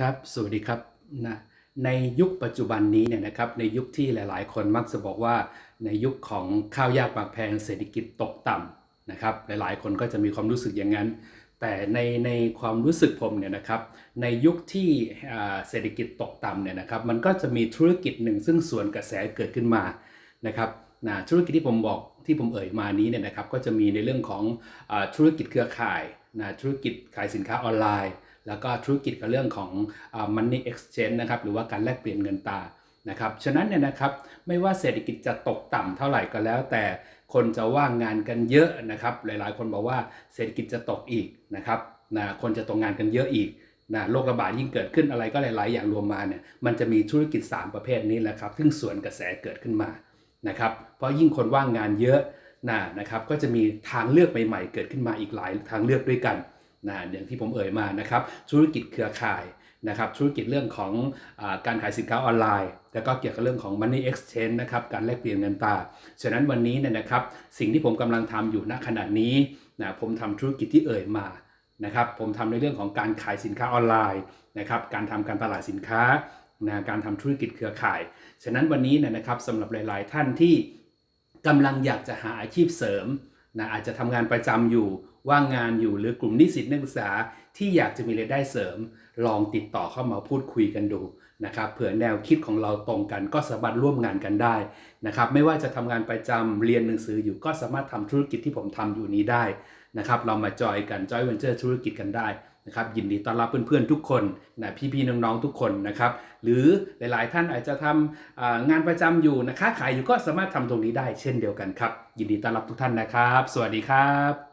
ครับ สวัสดีครับนะในยุคปัจจุบันนี้เนี่ยนะครับในยุคที่หลาย ๆ คนมักจะบอกว่าในยุคของข้าวยากหมากแพงเศรษฐกิจตกต่ำนะครับหลายๆ คนก็จะมีความรู้สึกอย่างนั้น แต่ในในความรู้สึกผมเนี่ยนะครับในยุคที่เศรษฐกิจตกต่ำเนี่ยนะครับมันก็จะมีธุรกิจหนึ่งซึ่งส่วนกระแสเกิดขึ้นมานะครับ นะธุรกิจที่ผมบอกที่ผมเอ่ยมานี้เนี่ยนะครับก็จะมีในเรื่องของอธุรกิจเครือข่ายนะธุรกิจขายสินค้าออนไลน์ แล้วก็ธุรกิจกับเรื่องของอ money exchange นะครับหรือว่าการแลกเปลี่ยนเงินตรานะครับฉะนั้นเนี่ยนะครับไม่ว่าเศรษฐกิจจะตกต่ำเท่าไหร่ก็แล้ว แต่คนจะว่างงานกันเยอะนะครับหลายๆ คนบอกว่าเศรษฐกิจจะตกอีกนะครับนะคนจะตกงานกันเยอะอีกนะโรคระบาดยิ่งเกิดขึ้นอะไรก็หลาย ๆ อย่างรวมมาเนี่ยมันจะมีธุรกิจ 3 ประเภทนี้แหละครับซึ่งส่วนกระแสเกิดขึ้นมา นะครับเพราะยิ่งคนว่างงานเยอะนะนะครับก็จะมีทางเลือกใหม่ๆ เกิดขึ้นมาอีกหลายทางเลือกด้วยกันนะอย่างที่ผมเอ่ยมานะครับธุรกิจเครือข่ายนะครับธุรกิจเรื่องของอการขายสินค้าออนไลน์ แล้วก็เกี่ยวกับเรื่องของ money exchange นะครับการแลกเปลี่ยนเงินตราฉะนั้นวันนี้เนี่ยนะครับสิ่งที่ผมกำลังทำอยู่ณขณะนี้นะผมทำธุรกิจที่เอ่ยมานะครับผมทำในเรื่องของการขายสินค้าออนไลน์นะครับการทำการตลาดสินค้า นะการทำธุรกิจเครือข่าย ฉะนั้นวันนี้นะครับสำหรับหลาย ๆ ท่านที่กำลังอยากจะหาอาชีพเสริมนะอาจจะทำงานประจำอยู่ว่างงานอยู่หรือกลุ่มนิสิตนักศึกษาที่อยากจะมีรายได้เสริม ลองติดต่อเข้ามาพูดคุยกันดูนะครับเผื่อแนวคิดของเราตรงกันก็สามารถร่วมงานกันได้นะครับไม่ว่าจะทำงานประจำเรียนหนังสืออยู่ก็สามารถทำธุรกิจที่ผมทำอยู่นี้ได้นะครับเรามาจอยกันจอยเวนเจอร์ธุรกิจกันได้ นะครับยินดีต้อนรับเพื่อนๆทุกคนนะพี่ๆน้องๆทุกคนนะครับหรือหลายๆท่านอาจจะทำงานประจำอยู่นะค้าขายอยู่ก็สามารถทำตรงนี้ได้เช่นเดียวกันครับ ยินดีต้อนรับทุกท่านนะครับ สวัสดีครับ